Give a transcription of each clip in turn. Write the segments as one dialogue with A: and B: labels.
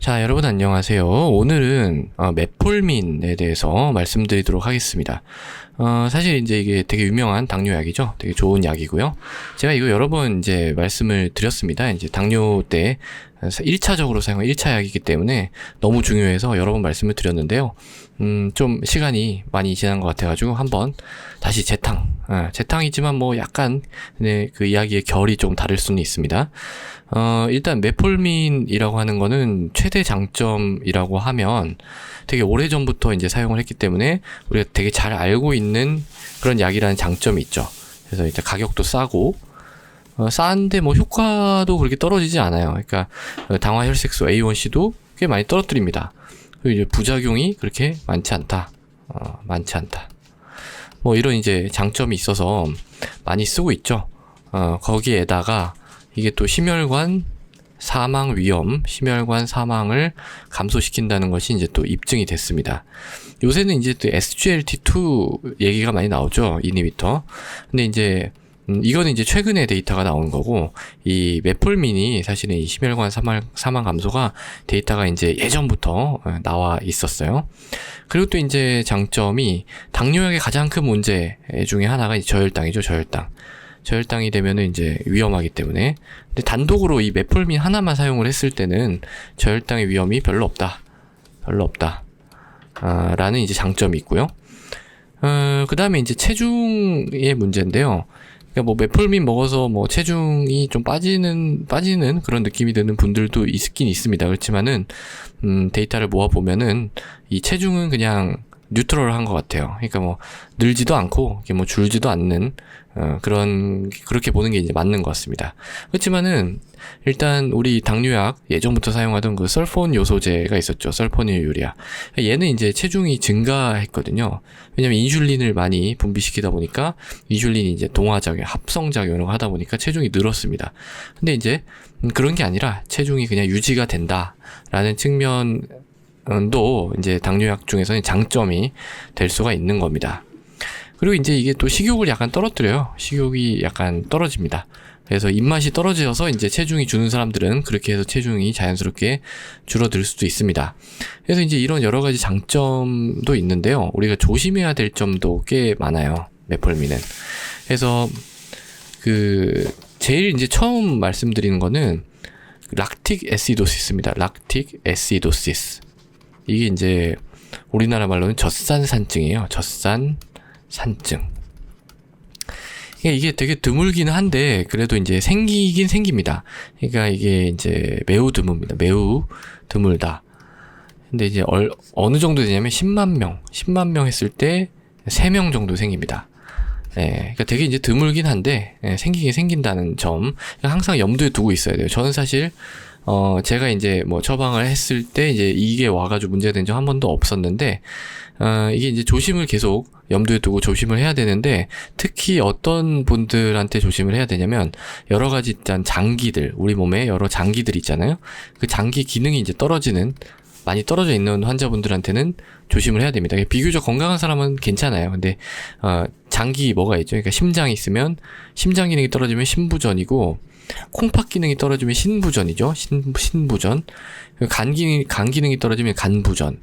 A: 자, 여러분 안녕하세요. 오늘은 어, 메폴민에 대해서 말씀드리도록 하겠습니다. 어, 사실 이제 이게 되게 유명한 당뇨 약이죠. 되게 좋은 약이고요. 제가 이거 여러 번 이제 말씀을 드렸습니다. 이제 당뇨 때 1차적으로 사용한 1차 약이기 때문에 너무 중요해서 여러 번 말씀을 드렸는데요. 음, 좀 시간이 많이 지난 것 같아가지고 한번 다시 재탕. 아, 재탕이지만 뭐 약간 네, 그 이야기의 결이 좀 다를 수는 있습니다. 어, 일단 메폴민이라고 하는 거는 최대 장점이라고 하면 되게 오래 전부터 이제 사용을 했기 때문에 우리가 되게 잘 알고 있는 그런 약이라는 장점이 있죠. 그래서 이제 가격도 싸고 어, 싼데 뭐 효과도 그렇게 떨어지지 않아요. 그러니까 어, 당화 혈색소 A1C도 꽤 많이 떨어뜨립니다. 그리고 이제 부작용이 그렇게 많지 않다. 어, 많지 않다. 뭐 이런 이제 장점이 있어서 많이 쓰고 있죠. 어, 거기에다가 이게 또 심혈관 사망 위험, 심혈관 사망을 감소시킨다는 것이 이제 또 입증이 됐습니다. 요새는 이제 또 SGLT2 얘기가 많이 나오죠. 이니비터. 근데 이제 음, 이거는 이제 최근에 데이터가 나온 거고 이 메폴민이 사실은 이 심혈관 사망, 사망 감소가 데이터가 이제 예전부터 어, 나와 있었어요. 그리고 또 이제 장점이 당뇨약의 가장 큰 문제 중에 하나가 저혈당이죠, 저혈당. 저혈당이 되면은 이제 위험하기 때문에 근데 단독으로 이 메폴민 하나만 사용을 했을 때는 저혈당의 위험이 별로 없다. 별로 없다. 아, 라는 이제 장점이 있고요. 어, 그 다음에 이제 체중의 문제인데요. 그러니까 뭐 메폴민 먹어서 뭐 체중이 좀 빠지는 빠지는 그런 느낌이 드는 분들도 있긴 있습니다. 그렇지만은 음, 데이터를 모아 보면은 이 체중은 그냥 뉴트럴한 것 같아요. 그러니까 뭐 늘지도 않고 뭐 줄지도 않는 어, 그런 그렇게 보는 게 이제 맞는 것 같습니다. 그렇지만은 일단 우리 당뇨약 예전부터 사용하던 그 설폰 요소제가 있었죠. 설포닐 유리아. 얘는 이제 체중이 증가했거든요. 왜냐면 인슐린을 많이 분비시키다 보니까 인슐린이 이제 동화작용, 합성작용을 하다 보니까 체중이 늘었습니다. 근데 이제 그런 게 아니라 체중이 그냥 유지가 된다라는 측면 도 이제 당뇨약 중에서는 장점이 될 수가 있는 겁니다. 그리고 이제 이게 또 식욕을 약간 떨어뜨려요. 식욕이 약간 떨어집니다. 그래서 입맛이 떨어져서 이제 체중이 주는 사람들은 그렇게 해서 체중이 자연스럽게 줄어들 수도 있습니다. 그래서 이제 이런 여러 가지 장점도 있는데요. 우리가 조심해야 될 점도 꽤 많아요. 메폴민은. 그래서 그 제일 이제 처음 말씀드리는 거는 락틱 에시도시스입니다. 락틱 에시도시스. 이게 이제 우리나라 말로는 젖산산증이에요. 젖산산증. 이게 되게 드물긴 한데 그래도 이제 생기긴 생깁니다. 그러니까 이게 이제 매우 드뭅니다. 매우 드물다. 근데 이제 얼, 어느 정도 되냐면 10만 명, 10만 명 했을 때 3명 정도 생깁니다. 예, 그러니까 되게 이제 드물긴 한데 예, 생기긴 생긴다는 점 항상 염두에 두고 있어야 돼요. 저는 사실 어, 제가 이제 뭐 처방을 했을 때 이제 이게 와가지고 문제가 된 적 한 번도 없었는데, 어, 이게 이제 조심을 계속 염두에 두고 조심을 해야 되는데, 특히 어떤 분들한테 조심을 해야 되냐면, 여러 가지 일단 장기들, 우리 몸에 여러 장기들 있잖아요. 그 장기 기능이 이제 떨어지는, 많이 떨어져 있는 환자분들한테는 조심을 해야 됩니다. 비교적 건강한 사람은 괜찮아요. 근데, 어, 장기 뭐가 있죠? 그러니까 심장이 있으면, 심장 기능이 떨어지면 심부전이고, 콩팥 기능이 떨어지면 신부전이죠. 신, 신부전. 간 기능, 간 기능이 떨어지면 간부전.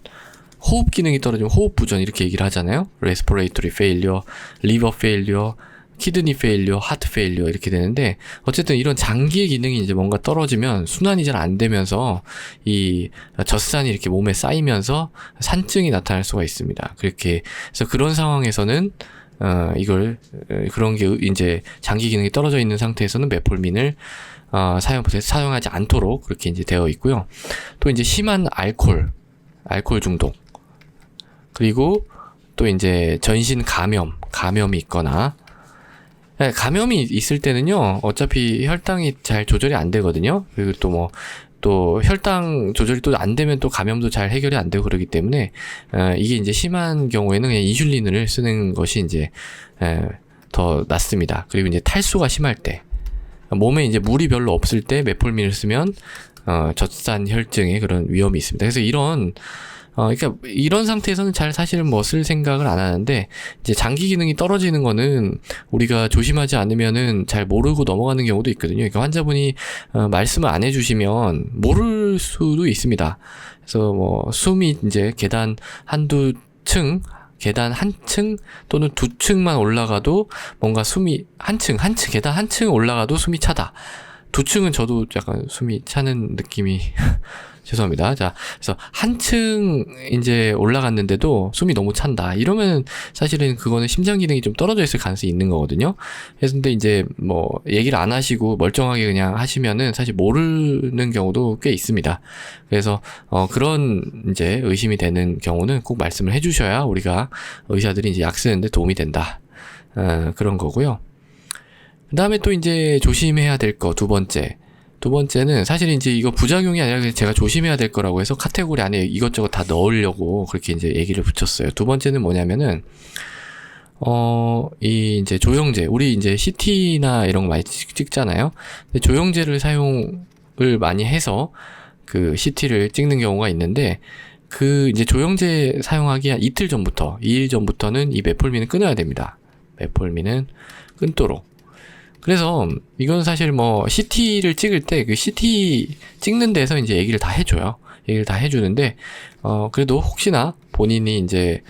A: 호흡 기능이 떨어지면 호흡부전 이렇게 얘기를 하잖아요. respiratory failure, liver failure, 키드니 페일리어, 하트 페일리어 이렇게 되는데 어쨌든 이런 장기의 기능이 이제 뭔가 떨어지면 순환이 잘 안 되면서 이 젖산이 이렇게 몸에 쌓이면서 산증이 나타날 수가 있습니다. 그렇게 그래서 그런 상황에서는 어, 이걸 그런 게 이제 장기 기능이 떨어져 있는 상태에서는 메폴민을 어, 사용 사용하지 않도록 그렇게 이제 되어 있고요. 또 이제 심한 알코올, 알코올 중독 그리고 또 이제 전신 감염, 감염이 있거나 네, 감염이 있을 때는요, 어차피 혈당이 잘 조절이 안 되거든요. 그리고 또 뭐, 또 혈당 조절이 또 안 되면 또 감염도 잘 해결이 안 되고 그러기 때문에 어, 이게 이제 심한 경우에는 그냥 인슐린을 쓰는 것이 이제 에, 더 낫습니다. 그리고 이제 탈수가 심할 때 몸에 이제 물이 별로 없을 때 메폴민을 쓰면 어, 젖산 혈증의 그런 위험이 있습니다. 그래서 이런 어, 그러니까 이런 상태에서는 잘 사실 뭐쓸 생각을 안 하는데 이제 장기 기능이 떨어지는 거는 우리가 조심하지 않으면은 잘 모르고 넘어가는 경우도 있거든요. 그러니까 환자분이 어, 말씀을 안 해주시면 모를 수도 있습니다. 그래서 뭐 숨이 이제 계단 한두 층 계단 한 층 또는 두 층만 올라가도 뭔가 숨이 한 층, 한 층, 계단 한 층 올라가도 숨이 차다. 두 층은 저도 약간 숨이 차는 느낌이 죄송합니다. 자, 그래서 한 층 이제 올라갔는데도 숨이 너무 찬다. 이러면 사실은 그거는 심장 기능이 좀 떨어져 있을 가능성이 있는 거거든요. 그래서 근데 이제 뭐 얘기를 안 하시고 멀쩡하게 그냥 하시면은 사실 모르는 경우도 꽤 있습니다. 그래서 어 그런 이제 의심이 되는 경우는 꼭 말씀을 해주셔야 우리가 의사들이 이제 약 쓰는데 도움이 된다. 어, 그런 거고요. 그 다음에 또 이제 조심해야 될 거 두 번째. 두 번째는 사실 이제 이거 부작용이 아니라 제가 조심해야 될 거라고 해서 카테고리 안에 이것저것 다 넣으려고 그렇게 이제 얘기를 붙였어요. 두 번째는 뭐냐면은 어, 이 이제 조영제, 우리 이제 CT나 이런 거 많이 찍, 잖아요 근데 조영제를 사용을 많이 해서 그 CT를 찍는 경우가 있는데 그 이제 조영제 사용하기 한 이틀 전부터, 2일 전부터는 이 메폴민을 끊어야 됩니다. 메폴민은 끊도록. 그래서 이건 사실 뭐 CT를 찍을 때 그 CT 찍는 데서 이제 얘기를 다 해줘요. 얘기를 다 해주는데 어 그래도 혹시나 본인이 이제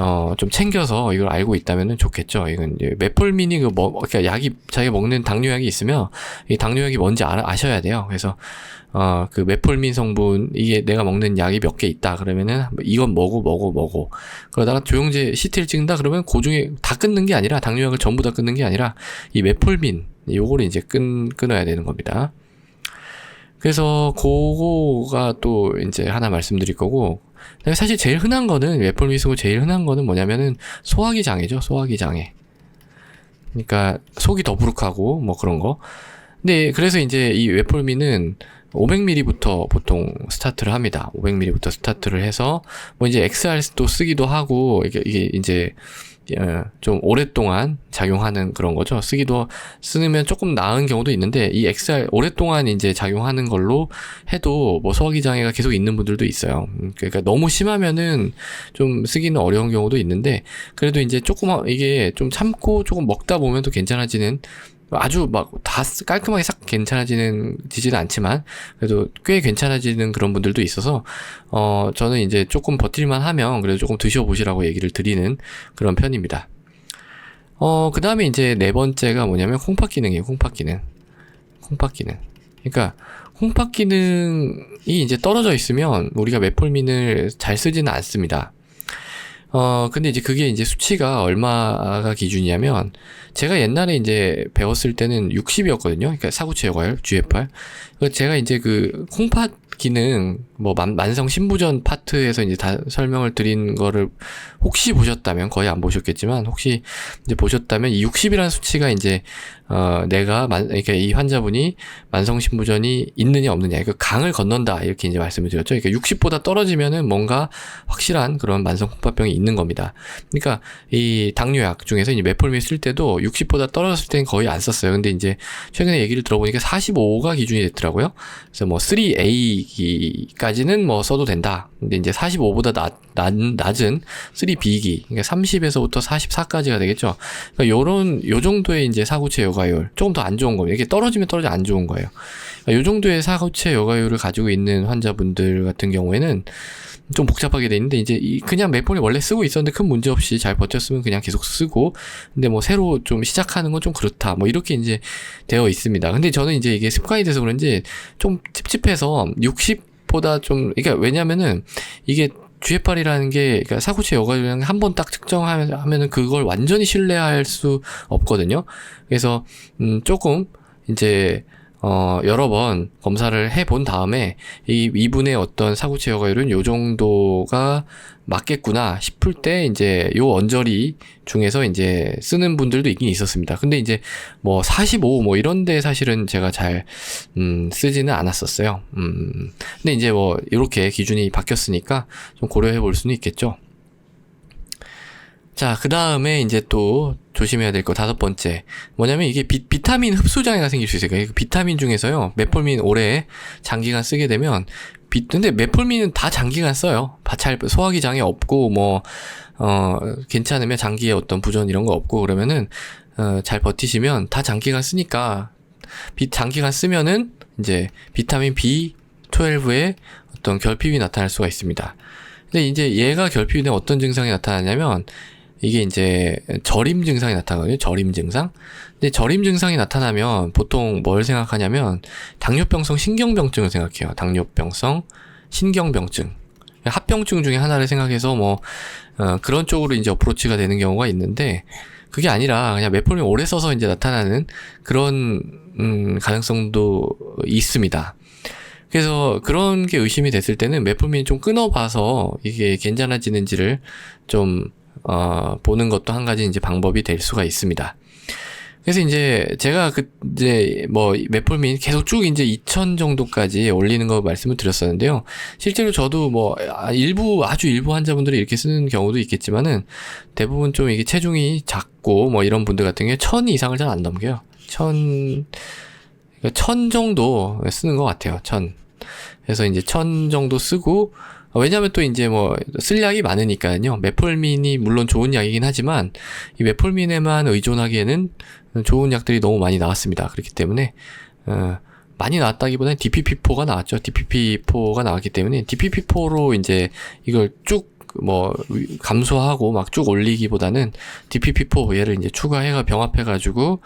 A: 어, 좀 챙겨서 이걸 알고 있다면 좋겠죠. 이건 이제 메폴민이 그 뭐, 그러니까 약이, 자기가 먹는 당뇨약이 있으면 이 당뇨약이 뭔지 알아, 아셔야 돼요. 그래서, 어, 그 메폴민 성분, 이게 내가 먹는 약이 몇 개 있다. 그러면은 이건 뭐고, 뭐고, 뭐고. 그러다가 조영제 CT를 찍는다. 그러면 그 중에 다 끊는 게 아니라, 당뇨약을 전부 다 끊는 게 아니라, 이 메폴민, 요거를 이제 끊, 끊어야 되는 겁니다. 그래서 그거가 또 이제 하나 말씀드릴 거고 사실 제일 흔한 거는 웨폴 미스고 제일 흔한 거는 뭐냐면은 소화기 장애죠 소화기 장애 그러니까 속이 더부룩하고 뭐 그런 거 근데 그래서 이제 이 웨폴미는 500ml부터 보통 스타트를 합니다. 500ml부터 스타트를 해서 뭐 이제 XR도 쓰기도 하고 이게, 이게 이제 어, 좀 오랫동안 작용하는 그런 거죠. 쓰기도 쓰면 조금 나은 경우도 있는데 이 XR 오랫동안 이제 작용하는 걸로 해도 뭐 소화기 장애가 계속 있는 분들도 있어요. 음, 그러니까 너무 심하면은 좀 쓰기는 어려운 경우도 있는데 그래도 이제 조금 이게 좀 참고 조금 먹다 보면 또 괜찮아지는 아주 막 다 깔끔하게 싹 괜찮아지는 지지는 않지만 그래도 꽤 괜찮아지는 그런 분들도 있어서 어 저는 이제 조금 버틸만 하면 그래도 조금 드셔보시라고 얘기를 드리는 그런 편입니다. 어 그 다음에 이제 네 번째가 뭐냐면 콩팥 기능이에요. 콩팥 기능. 콩팥 기능. 그러니까 콩팥 기능이 이제 떨어져 있으면 우리가 메폴민을 잘 쓰지는 않습니다. 어, 근데 이제 그게 이제 수치가 얼마가 기준이냐면, 제가 옛날에 이제 배웠을 때는 60이었거든요. 그러니까 사구체 여과율, GFR. 제가 이제 그 콩팥 기능, 뭐 만, 만성 신부전 파트에서 이제 다 설명을 드린 거를 혹시 보셨다면, 거의 안 보셨겠지만, 혹시 이제 보셨다면, 이 60이라는 수치가 이제, 어, 내가 만, 그러니까 이 환자분이 만성 신부전이 있느냐 없느냐, 그 강을 건넌다, 이렇게 이제 말씀을 드렸죠. 그러니까 60보다 떨어지면은 뭔가 확실한 그런 만성 콩팥병이 있는 겁니다. 그러니까 이 당뇨약 중에서 이제 메폴민 쓸 때도 60보다 떨어졌을 때는 거의 안 썼어요. 근데 이제 최근에 얘기를 들어보니까 45가 기준이 됐더라고요. 그래서 뭐 3A기까지는 뭐 써도 된다. 근데 이제 45보다 낮, 낮, 낮은 3B기, 그러니까 30에서부터 44까지가 되겠죠. 그러니까 요런, 요 정도의 이제 사구체 여가율, 조금 더 안 좋은 겁니다. 이게 떨어지면 떨어져 안 좋은 거예요. 그러니까 요 정도의 사구체 여가율을 가지고 있는 환자분들 같은 경우에는 좀 복잡하게 돼 있는데 이제 그냥 메폰이 원래 쓰고 있었는데 큰 문제 없이 잘 버텼으면 그냥 계속 쓰고 근데 뭐 새로 좀 시작하는 건 좀 그렇다 뭐 이렇게 이제 되어 있습니다. 근데 저는 이제 이게 습관이 돼서 그런지 좀 찝찝해서 60보다 좀 그러니까 왜냐면은 이게 GFR이라는 게 그러니까 사구체 여과율량 한 번 딱 측정하면은 그걸 완전히 신뢰할 수 없거든요. 그래서 음 조금 이제 어, 여러 번 검사를 해 본 다음에 이 이분의 어떤 사구체 여과율은 요 정도가 맞겠구나 싶을 때 이제 요 언저리 중에서 이제 쓰는 분들도 있긴 있었습니다. 근데 이제 뭐 45 뭐 이런 데 사실은 제가 잘, 음, 쓰지는 않았었어요. 음, 근데 이제 뭐 이렇게 기준이 바뀌었으니까 좀 고려해 볼 수는 있겠죠. 자, 그 다음에 이제 또 조심해야 될 거 다섯 번째. 뭐냐면 이게 비, 비타민 흡수 장애가 생길 수 있어요. 그러니까 비타민 중에서요. 메폴민 오래 장기간 쓰게 되면 비, 근데 메폴민은 다 장기간 써요. 잘 소화기 장애 없고 뭐 어, 괜찮으면 장기에 어떤 부전 이런 거 없고 그러면은 어, 잘 버티시면 다 장기간 쓰니까 비, 장기간 쓰면은 이제 비타민 B12의 어떤 결핍이 나타날 수가 있습니다. 근데 이제 얘가 결핍이 되면 어떤 증상이 나타나냐면 이게 이제 저림 증상이 나타나거든요. 저림 증상. 근데 저림 증상이 나타나면 보통 뭘 생각하냐면 당뇨병성 신경병증을 생각해요. 당뇨병성 신경병증. 합병증 중에 하나를 생각해서 뭐 어, 그런 쪽으로 이제 어프로치가 되는 경우가 있는데 그게 아니라 그냥 메폴민 오래 써서 이제 나타나는 그런 음, 가능성도 있습니다. 그래서 그런 게 의심이 됐을 때는 메폴민 좀 끊어봐서 이게 괜찮아지는지를 좀 어, 보는 것도 한 가지 이제 방법이 될 수가 있습니다. 그래서 이제 제가 그 이제 뭐 메폴민 계속 쭉 이제 2,000 정도까지 올리는 거 말씀을 드렸었는데요. 실제로 저도 뭐 아, 일부 아주 일부 환자분들이 이렇게 쓰는 경우도 있겠지만은 대부분 좀 이게 체중이 작고 뭐 이런 분들 같은 경우에 1,000 이상을 잘 안 넘겨요. 1,000 1000 정도 쓰는 것 같아요. 1000. 그래서 이제 1000 정도 쓰고 왜냐하면 또 이제 뭐 쓸 약이 많으니까요. 메폴민이 물론 좋은 약이긴 하지만 이 메폴민에만 의존하기에는 좋은 약들이 너무 많이 나왔습니다. 그렇기 때문에 어, 많이 나왔다기보다는 DPP4가 나왔죠. DPP4가 나왔기 때문에 DPP4로 이제 이걸 쭉 뭐 감소하고 막 쭉 올리기보다는 DPP4 얘를 이제 추가해가 병합해가지고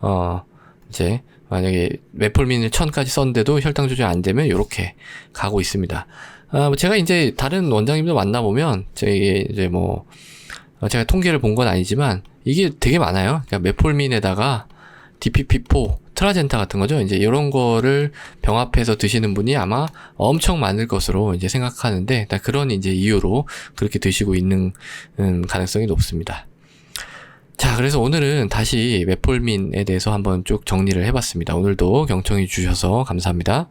A: 어 이제 만약에 메폴민을 천까지 썼는데도 혈당 조절 안 되면 이렇게 가고 있습니다. 아, 뭐 제가 이제 다른 원장님들 만나보면, 저희 이제 뭐, 어, 제가 통계를 본 건 아니지만, 이게 되게 많아요. 그러니까 메폴민에다가 DPP4, 트라젠타 같은 거죠. 이제 이런 거를 병합해서 드시는 분이 아마 엄청 많을 것으로 이제 생각하는데, 그런 이제 이유로 그렇게 드시고 있는 음, 가능성이 높습니다. 자, 그래서 오늘은 다시 메폴민에 대해서 한번 쭉 정리를 해봤습니다. 오늘도 경청해 주셔서 감사합니다.